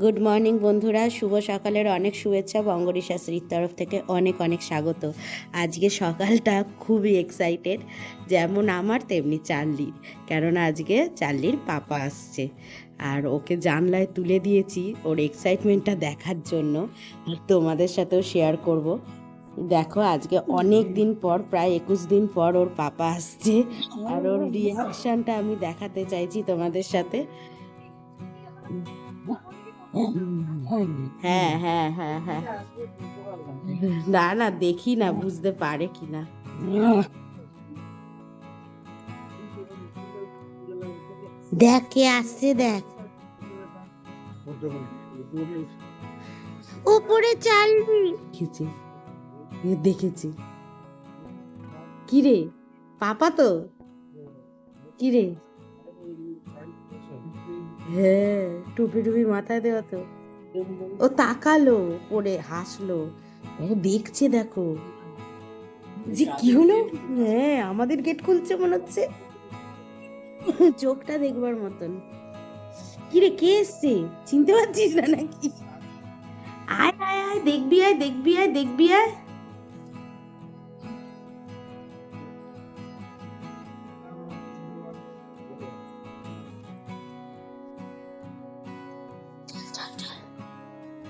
Good morning বন্ধুরা। শুভ সকালের অনেক শুভেচ্ছা। বঙ্গরী শাস্ত্রীর তরফ থেকে অনেক অনেক স্বাগত। আজকে সকালটা খুবই এক্সাইটেড যেমন আমার তেমনি চার্লির কেননা আজকে চার্লির পাপা আসছে। আর ওকে জানলায় তুলে দিয়েছি ওর এক্সাইটমেন্টটা দেখার জন্য। আর তোমাদের সাথেও শেয়ার করব। দেখো, আজকে অনেক দিন পর, প্রায় একুশ দিন পর ওর পাপা আসছে। আর ওর রিয়াকশনটা আমি দেখাতে চাইছি তোমাদের সাথে। হ্যাঁ হ্যাঁ হ্যাঁ হ্যাঁ। না না, দেখি না, বুঝতে পারে কি না। দেখ, কে আসছে, দেখ। উপরে চালবি। দেখেছি দেখেছি। কি রে পাপা তো? কি রে হ্যাঁ। টুপি টুপি মাথায় দেওয়া তো। ও তাকালো পরে হাসলো। ও দেখছে দেখো। যে কি হলো? হ্যাঁ আমাদের গেট খুলছে মনে হচ্ছে। চোখটা দেখবার মতন। কিরে কে এসছে? চিনতে পারছিস না নাকি? আয় আয় আয়, দেখবি আয় দেখবি আয় দেখবি, আয়।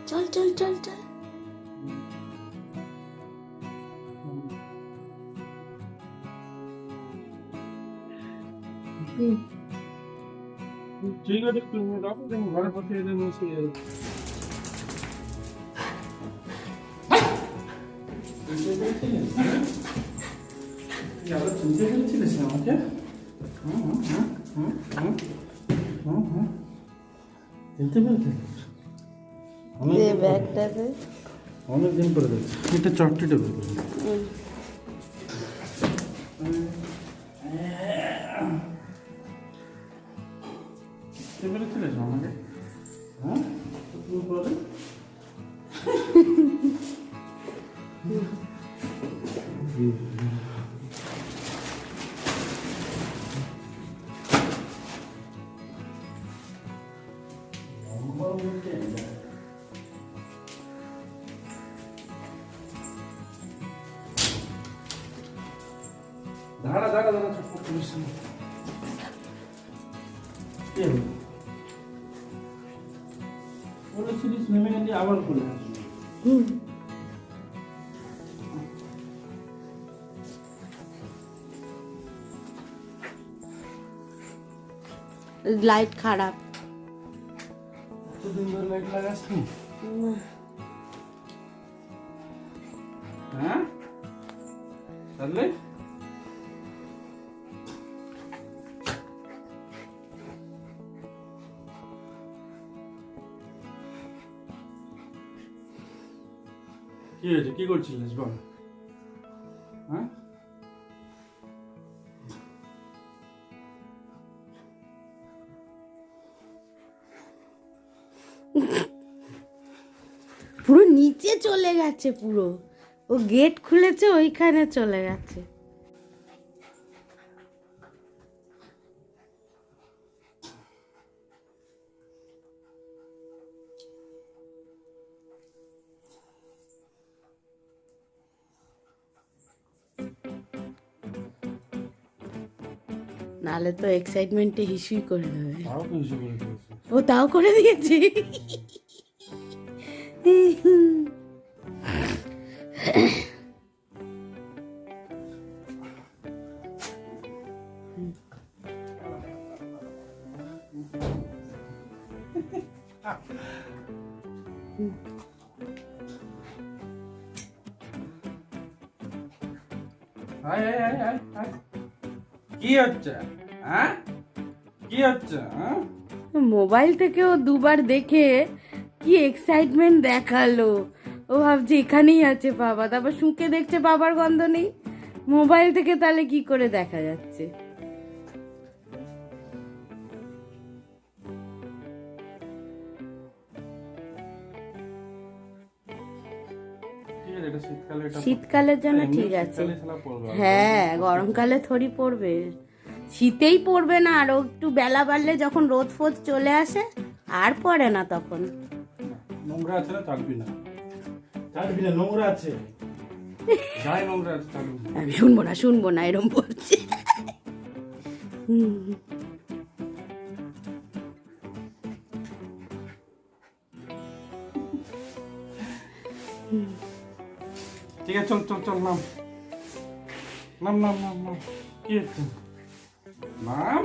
쩔쩔쩔쩔. 음. 저희가 듣습니다. 선생님 버텨야 되는 시에. 야, 너 진짜 헬치는 나한테? 응, 응, 응, 응, 응, 응, 응, 응, 응, 응, অনেক দিন পরে। দেখছি। এটা চারটি টেবিল লাইট খারাপ। হ্যাঁ? তাহলে? কি হয়েছে? কি করছিলিস বল? গেছে পুরো। ও গেট খুলেছে ওইখানে চলে গেছে। নালে তো এক্সাইটমেন্টে হিসুই করে দেবে। ও তাও করে দিয়েছে? কি হচ্ছে হ্যাঁ কি হচ্ছে হ্যাঁ মোবাইল থেকে ও দুবার দেখে কি এক্সাইটমেন্ট দেখাল। ও ভাবছে এখানেই আছে বাবা। তারপর শুঁকে দেখছে বাবার গন্ধ নেই। মোবাইল থেকে তাহলে কি করে দেখা যাচ্ছে? শীতকালের জন্য ঠিক আছে। আর হ্যাঁ গরমকালে থরি পড়বে। শীতেই পড়বে না আর একটু বেলা বাড়লে যখন রোদ ফোদ চলে আসে আর পড়ে না তখন। নোংরা আছে না চাটবি না। চাটবি না নোংরা আছে। গায়ে নোংরা আছে আমি শুনব না শুনব না এরম বলছে। ঠিক আছে চল চল চল নাম। নাম নাম নাম নাম। কি নাম?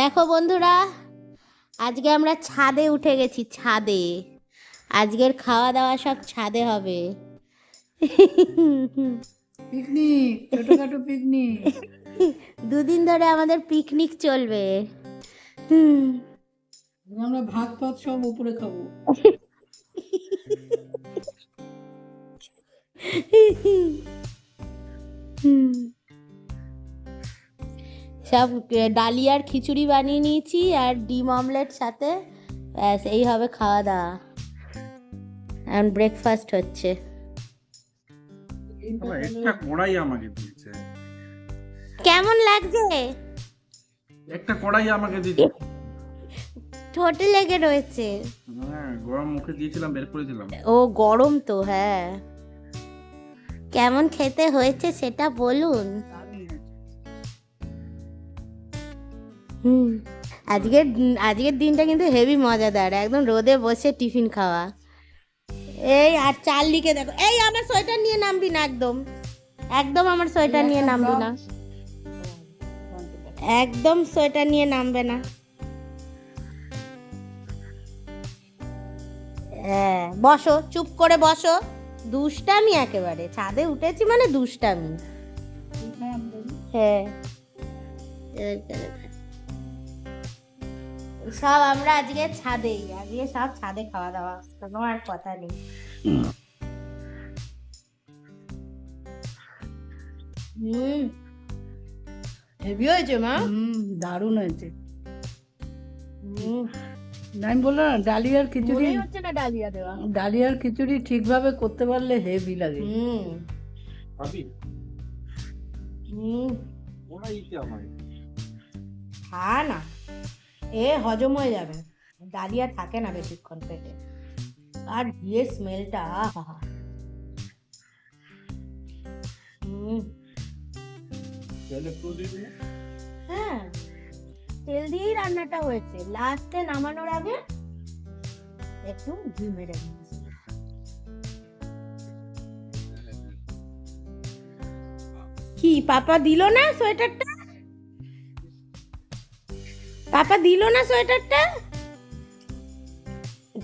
দেখো বন্ধুরা আজকে আমরা ছাদে উঠে গেছি ছাদে। আজকের খাওয়া দাওয়া সব ছাদে হবে। পিকনিক ছোটখাটো পিকনিক। দুদিন ধরে আমাদের পিকনিক চলবে। আমরা ভাত ফাত সব উপরে খাব। হুম। সব ডালিয়ার খিচুড়ি বানিয়ে নিয়েছি আর ডিম অমলেট সাথে। ব্যাস এই হবে খাওয়া দাওয়া। এখন ব্রেকফাস্ট হচ্ছে। একটা কড়াই আমাকে দিয়েছে। কেমন লাগছে? একটা কড়াই আমাকে দিয়েছে। ঠোঁটে লেগে রয়েছে। হ্যাঁ গরম মুখে দিয়েছিলাম বের করে দিলাম। ও গরম তো হ্যাঁ। কেমন খেতে হয়েছে সেটা বলুন। হুম। আজকের আজকের দিনটা কিন্তু হেভি মজাদার। একদম রোদে বসে টিফিন খাওয়া। এই, আর চার্লিকে দেখো। এই, আমার সোয়েটার নিয়ে নামবি না একদম। একদম আমার সোয়েটার নিয়ে নামবি না। একদম সোয়েটার নিয়ে নামবে না। হ্যাঁ বসো, চুপ করে বসো। দুষ্টামি একেবারে। ছাদে উঠেছি মানে দুষ্টামি। হ্যাঁ। সব আমরা আজকে ছাদেই আজকে সব ছাদে খাওয়া দাওয়া কোনো আর কথা নেই। হুম। হেভি হয়েছে মা? হুম দারুণ হয়েছে। হুম। আমি বললাম না ডালিয়ার খিচুড়ি হচ্ছে না ডালিয়া দেওয়া। ডালিয়ার খিচুড়ি ঠিকভাবে করতে পারলে হেভি লাগে। হুম। হুম। কড়াই দিতে আমাকে খা না। এ হজম হয়ে যাবে। ডালিয়া থাকে না বেশিক্ষণ পেটে। আর ঘিয়ের স্মেলটা হ্যাঁ। তেল দিয়েই রান্নাটা হয়েছে। লাস্টে নামানোর আগে একটু ঘি মেরে দিয়েছি কি পাপা দিল না সোয়েটারটা পাপা দিল না সোয়েটারটা?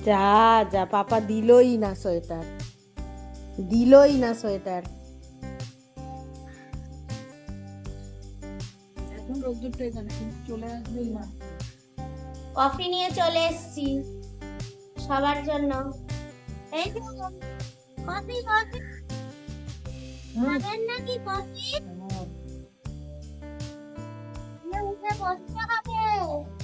যা যা পাপা দিলই না সোয়েটার। দিলই না সোয়েটার। এখন রোদ্দুরটা এখানে চলে আসবেই না। কফি নিয়ে চলে এসেছি সবার জন্য। এই যে কফি কফি। খাবেন নাকি কফি? উঠে বসতে হবে। Oh.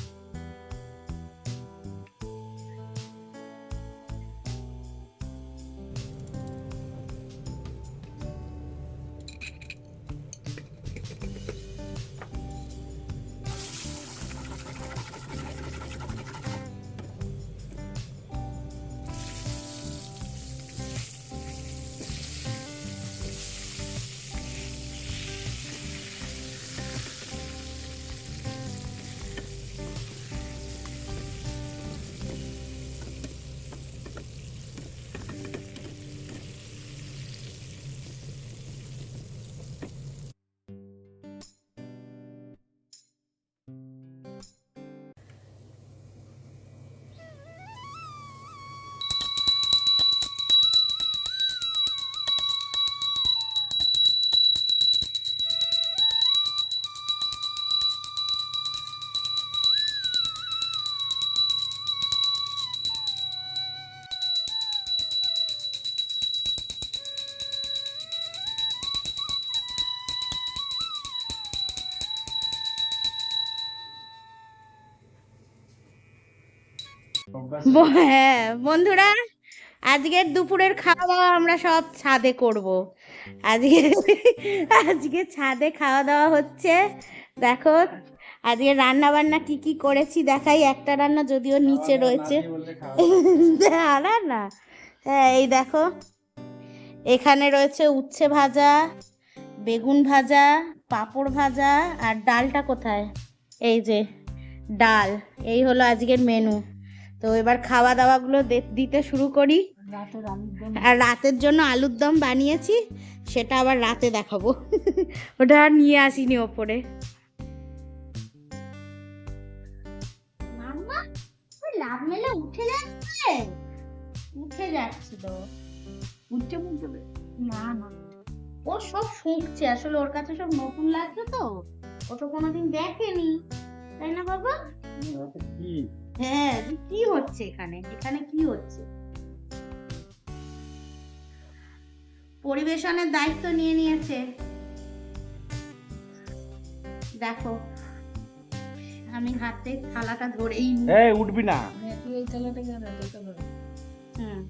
হ্যাঁ বন্ধুরা আজকের দুপুরের খাওয়া দাওয়া আমরা সব ছাদে করব। আজকে আজকে ছাদে খাওয়া দাওয়া হচ্ছে। দেখো আজকে রান্না বান্না কি কি করেছি দেখাই। একটা রান্না যদিও নিচে রয়েছে। না হ্যাঁ এই দেখো এখানে রয়েছে উচ্ছে ভাজা বেগুন ভাজা পাঁপড় ভাজা আর ডালটা কোথায়? এই যে ডাল এই হলো আজকের মেনু তো এবার খাওয়া দাওয়াগুলো দে- দিতে শুরু করি। আর রাতের জন্য আলুর দম বানিয়েছি সেটা আবার রাতে দেখাবো। ওটা আর নিয়ে আসিনি ওপরে। লাভ মেলে উঠে যাচ্ছে। উঠে যাচ্ছিল না না। ও সব শুঁকছে আসলে ওর কাছে সব নতুন লাগছে তো। ও তো কোনোদিন দেখেনি। তাই না বাবা? কি? হ্যাঁ কি হচ্ছে এখানে? এখানে কি হচ্ছে? পরিবেশনের দায়িত্ব নিয়ে নিয়েছে। দেখো আমি হাতে থালাটা ধরেই এই উঠবি না। হ্যাঁ, তুই এই থালাটা কেন হুম।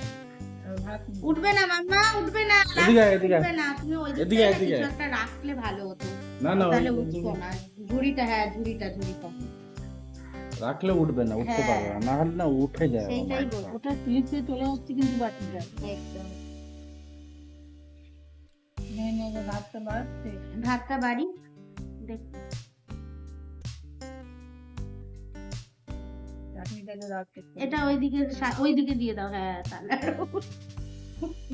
উঠবে না মাম্মা উঠবে না। এদিকে এদিকে উঠবে না। তুমি ওই দিকে। একটা রাখলে ভালো হতো। না না তাহলে উঠবো না। ঝুড়িটা হ্যাঁ ঝুড়িটা ঝুড়িটা রাখলে উঠবে না উঠতে হ্যাঁ। পারবে না না হলে না উঠে যায় সেইটাই বলব ওটা ক্লিপে চলে আসছে কিন্তু বাটিটা। একদম। ভাতটা বাড়ছে। ভাতটা বাড়ি। দেখ এটা ওইদিকে ওইদিকে দিয়ে দাও। হ্যাঁ তাহলে।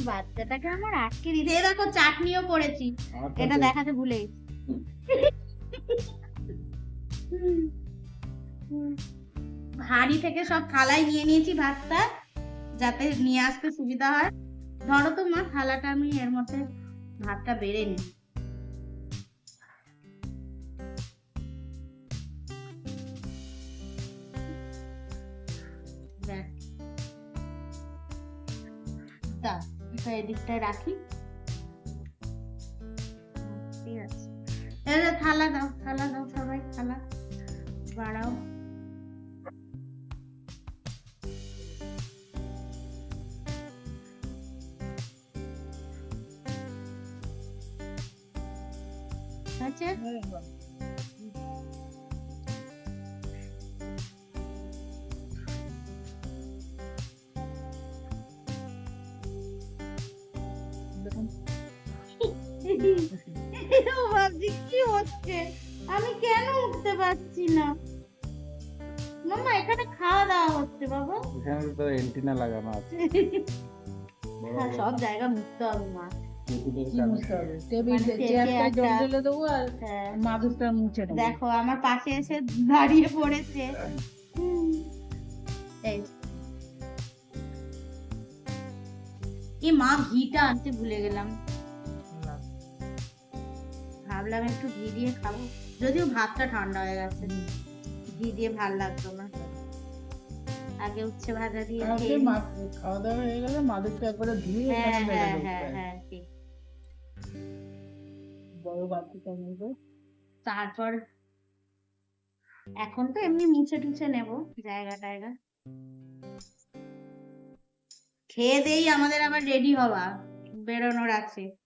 বাচ্চাটাকে আমার আটকে দিতে এই দেখো চাটনিও করেছি। আচ্ছা, এটা দেখাতে ভুলে গেছি। হাঁড়ি থেকে সব থালায় নিয়ে নিয়েছি ভাতটা, যাতে নিয়ে আসতে সুবিধা হয়। ধরো তো মা, থালাটা আমি এর মধ্যে ভাতটা বেড়ে নিই। রাখি। ঠিক আছে। থালা দাও থালা দাও সবাই, থালা বাড়াও। আছে ভাবছি কি হচ্ছে? আমি কেন উঠতে পারছি না? মামা এখানে খাওয়া দাওয়া হচ্ছে বাবা। এখানে তো এন্টিনা লাগানো আছে। হ্যাঁ, সব জায়গা মুছতে হবে মা। হ্যাঁ। দেখো আমার পাশে এসে দাঁড়িয়ে পড়েছে। এই। মা ঘিটা আনতে ভুলে গেলাম। ভাবলাম একটু ঘি দিয়ে খাব। যদিও ভাতটা ঠান্ডা হয়ে গেছে। ঘি দিয়ে ভালো লাগতো না। আগে উচ্ছে ভাজা দিয়ে খাওয়া দাওয়া হয়ে গেলে মাদুরটা একবারে ধুয়ে হ্যাঁ হ্যাঁ হ্যাঁ হ্যাঁ ঠিক। বড় বাটিটা নেব। তারপর এখন তো এমনি মুছে টুছে নেব জায়গা টায়গা। খেয়ে দেই আমাদের আবার রেডি হওয়া বেরোনোর আছে।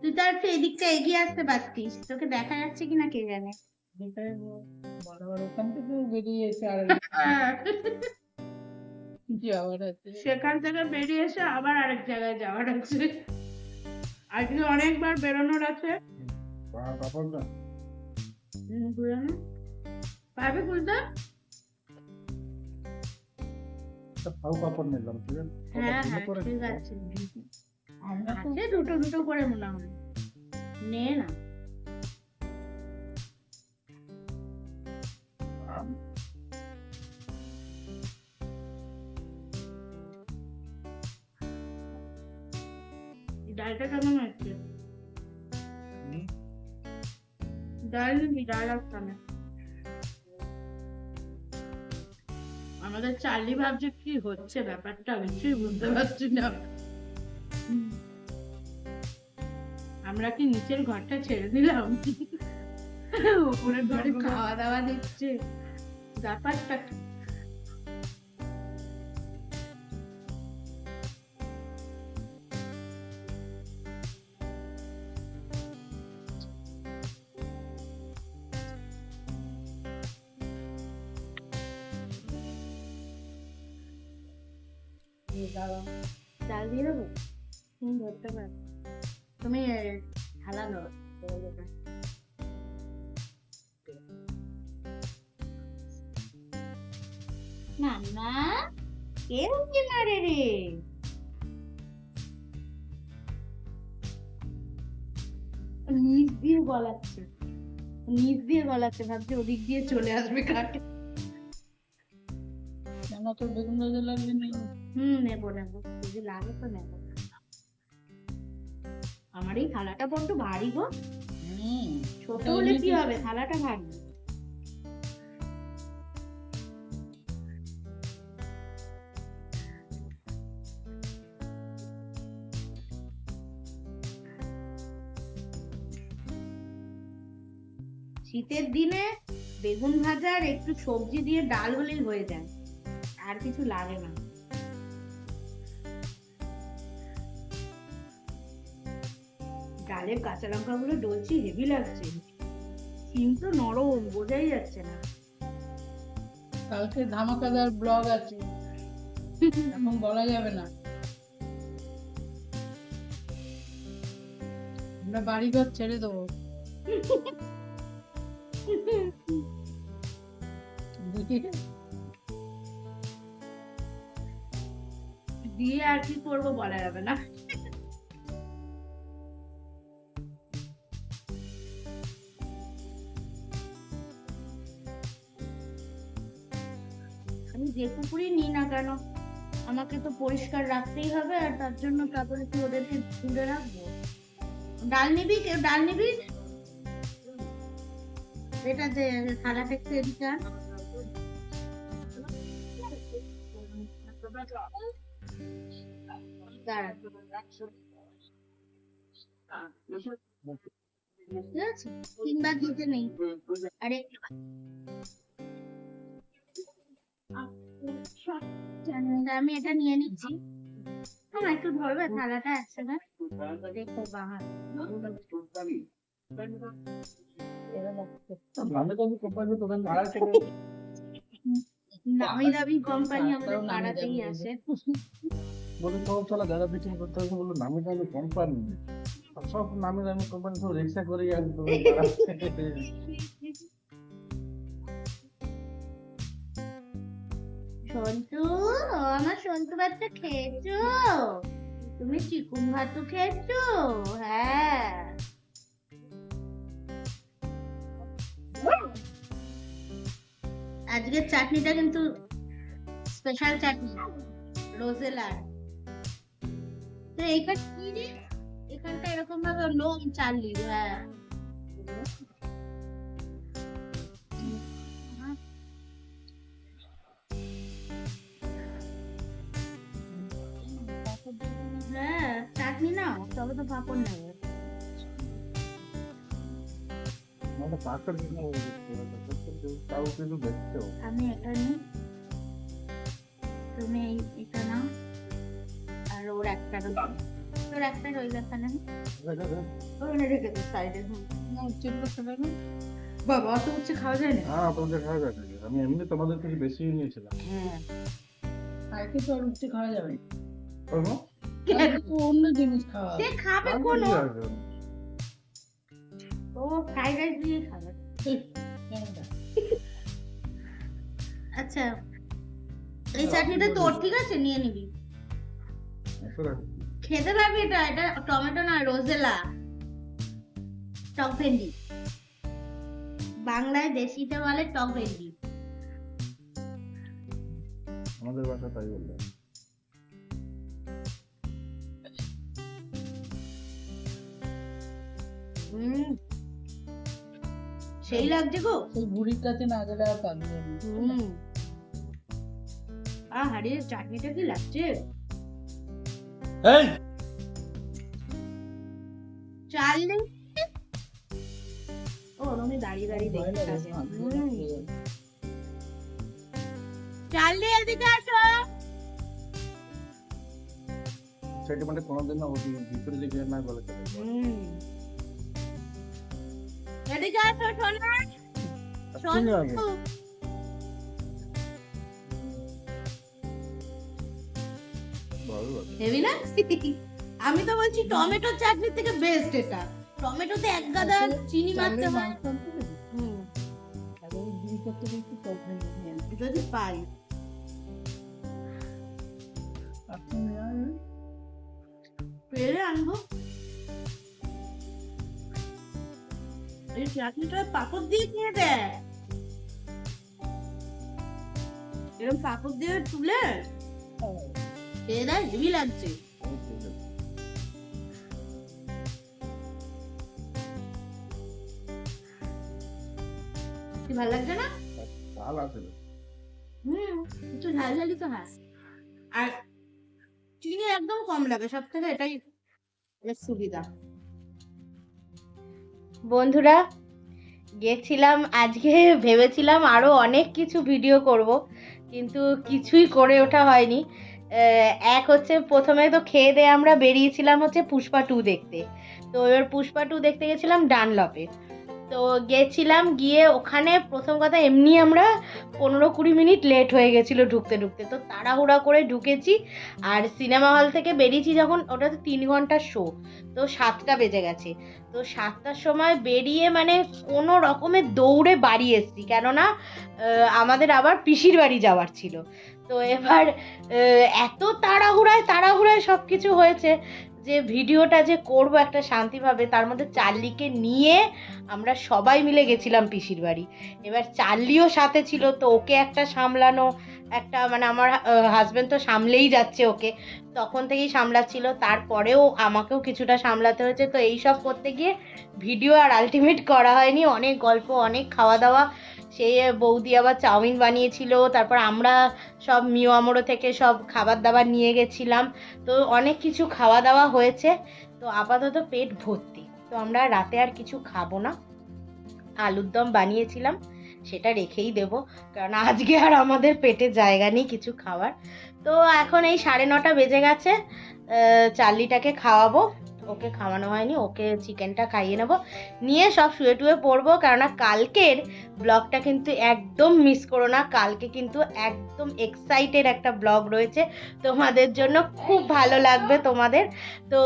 তুই তো একটু এদিকটা এগিয়ে আসতে পারতিস তোকে দেখা যাচ্ছে কিনা কে জানে। সেখান থেকে বেরিয়ে এসে আবার আরেক জায়গায় যাওয়ার আছে। আজকে অনেকবার বেরোনোর আছে। পাবে খুলতে ফাউ কাপড় নিলাম হ্যাঁ হ্যাঁ ঠিক আছে। আমরা তো দুটো দুটো করে মনে হয় নে না। ডালটা কেমন আছে ডাল নিবি ডাল আসছে না আমাদের চার্লি ভাবছে কি হচ্ছে ব্যাপারটা কিছুই বুঝতে পারছি না। আমরা কি নিচের ঘরটা ছেড়ে দিলাম? উপরের ঘরে খাওয়া দাওয়া দিচ্ছে ব্যাপারটা কি? চাল দিয়ে দেবো হুম ধরতে পার তুমি এ, থালা দাও না না কে উঁকি মারে রে নিচ দিয়ে গলাচ্ছে নিচ দিয়ে গলাচ্ছে ভাবছি ওদিক দিয়ে চলে আসবে কাটে তো বেগুন ভাজা লাগবে হুম নেব নেব। যদি লাগে তো নেব। আমার এই থালাটা বড্ড ভারী গো। ছোট হলে কি হবে? থালাটা ভারী। শীতের দিনে বেগুন ভাজা আর একটু সবজি দিয়ে ডাল হলেই হয়ে যায়। আর কিছু লাগে না। ডালের কাঁচা লঙ্কা গুলো ডলছি হেভি লাগছে। কিন্তু নরম বোঝাই যাচ্ছে না। কালকে ধামাকাদার ব্লগ আছে। এখন বলা যাবে না। আমরা বাড়িঘর ছেড়ে দেবো। দিয়ে দিয়ে আর কি করব বলা যাবে না। আমি যে কুকুরই নিই না কেন, আমাকে তো পরিষ্কার রাখতেই হবে আর তার জন্য তারপরে কি ওদেরকে তুলে রাখব? ডাল নিবি কেউ ডাল নিবি? এটা যে থালাটা একটু এদিকে তিনবার দিতে নেই আরে আমি এটা নিয়ে নিচ্ছি আমার একটু ধরবে থালাটা একসাথে দেখো বাহার নামি দামি কোম্পানি আমাদের পাড়াতেই আসে বলে তো চলা দাদা বিটিং করতে হবে। বলল নামি দামি কোম্পানি সব নামি দামি কোম্পানি সব রিক্সা করে সন্তু, আমার সন্তু ভাতটা খেয়েছো? তুমি চিকুন ভাতও খেয়েছো? হ্যাঁ। আজকের চাটনিটা কিন্তু স্পেশাল চাটনি, রোজেলার। এইখান কি রে? এখানটা এরকম ভাবে লোম চাললি হ্যাঁ। হ্যাঁ চাটনি নাও তবে তো পাপড় হবে আমি এটা নিই। তুমি এটা একটা রইল এখানে সাইডে বাবা অত উচ্ছে খাওয়া যায় না? হ্যাঁ তোমাদের খাওয়া যাবে আমি এমনি তোমাদের থেকে বেশি নিয়েছিলাম হ্যাঁ। কালকে তো আর উচ্ছে খাওয়া যাবে না। করব কালকে তো অন্য জিনিস খাওয়া সে খাবে আর কোনো? কি আছে? ও ফ্রাইড রাইস দিয়ে খাবে। আচ্ছা এই চাটনিটা তোর ঠিক আছে? নিয়ে নিবি। খেতে পারবি এটা? এটা টমেটো নয় রোজেলা। টক ভেন্ডি। বাংলায় দেশিতে বলে টক ভেন্ডি। আমাদের বাসা তাই বলল। সেই লাগছে গো। সেই বুড়ির কাছে না গেলে আর পাবি না। হুম। আ হাড়ির চাটনিটা কি লাগছে? এই। চাল নেই ও রমি দাঁড়িয়ে দাঁড়িয়ে দেখতে। চাল দিয়ে এদিকে আসো। সেটা মানে কোনোদিন না ওই ভিতরে দিকে না গলে চলে এদিকে আসো সোনা। সোনা হেভি না? আমি তো বলছি টমেটো চাটনির থেকে বেস্ট এটা। টমেটোতে এক গাদা চিনি মারতে হয়। যদি পাই। পেলে আনব। এই চাটনিটা পাপড় দিয়ে খেয়ে দেয়? এরকম পাপড় দিয়ে তুলে? হ্যাঁ। খেয়ে দেয় হেভি লাগছে ভালো লাগছে না আছে হুম একটু ঝাল ঝালি তো হ্যাঁ আর চিনি একদম কম লাগে সব থেকে এটাই সুবিধা বন্ধুরা গেছিলাম আজকে ভেবেছিলাম আরও অনেক কিছু ভিডিও করব কিন্তু কিছুই করে ওঠা হয়নি। এক হচ্ছে প্রথমে তো খেয়ে দিয়ে আমরা বেরিয়েছিলাম হচ্ছে পুষ্পা টু দেখতে। তো এবার পুষ্পা টু দেখতে গেছিলাম ডানলপে তো গেছিলাম গিয়ে ওখানে প্রথম কথা এমনি আমরা পনেরো কুড়ি মিনিট লেট হয়ে গেছিল ঢুকতে ঢুকতে। তো তাড়াহুড়া করে ঢুকেছি আর সিনেমা হল থেকে বেরিয়েছি যখন ওটা তো তিন ঘণ্টার শো তো সাতটা বেজে গেছে। তো সাতটার সময় বেরিয়ে মানে কোনো রকমের দৌড়ে বাড়ি এসেছি। কেননা আমাদের আবার পিসির বাড়ি যাওয়ার ছিল। তো এবার এত তাড়াহুড়ায় তাড়াহুড়ায় সব কিছু হয়েছে যে ভিডিওটা যে করব একটা শান্তিভাবে তার মধ্যে চার্লিকে নিয়ে আমরা সবাই মিলে গেছিলাম পিসির বাড়ি। এবার চার্লিও সাথে ছিল, তো ওকে একটা সামলানো, একটা মানে আমার হাজব্যান্ড তো সামলেই যাচ্ছে ওকে। তখন থেকেই সামলাচ্ছিল, তারপরেও আমাকেও কিছুটা সামলাতে হয়েছে। তো এই সব করতে গিয়ে ভিডিও আর আলটিমেট করা হয়নি। অনেক গল্প, অনেক খাওয়া দাওয়া সে বৌদি আবার চাউমিন বানিয়েছিল, তারপর আমরা সব মিও আমরো থেকে সব খাবার দাবার নিয়ে গেছিলাম। তো অনেক কিছু খাওয়া দাওয়া হয়েছে, তো আপাতত পেট ভর্তি। তো আমরা রাতে আর কিছু খাব না। আলুর দম বানিয়েছিলাম, সেটা রেখেই দেবো, কারণ আজকে আর আমাদের পেটে জায়গা নেই কিছু খাওয়ার। তো এখন এই সাড়ে নটা বেজে গেছে চার্লিটাকে খাওয়াবো। ওকে খাওয়ানো হয়নি, ওকে চিকেনটা খাইয়ে নেব। নিয়ে সব শুয়ে টুয়ে পড়ব, কেননা কালকের ব্লগটা কিন্তু একদম মিস করো না। কালকে কিন্তু একদম এক্সাইটেড একটা ব্লগ রয়েছে। তোমাদের জন্য খুব ভালো লাগবে তোমাদের। তো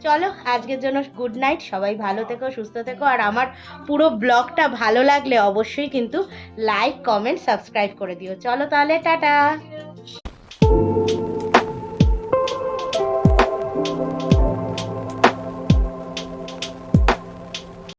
চলো, আজকের জন্য গুড নাইট সবাই ভালো থেকো, সুস্থ থেকো। আর আমার পুরো ব্লগটা ভালো লাগলে অবশ্যই কিন্তু লাইক কমেন্ট সাবস্ক্রাইব করে দিও। চলো তাহলে, টাটা!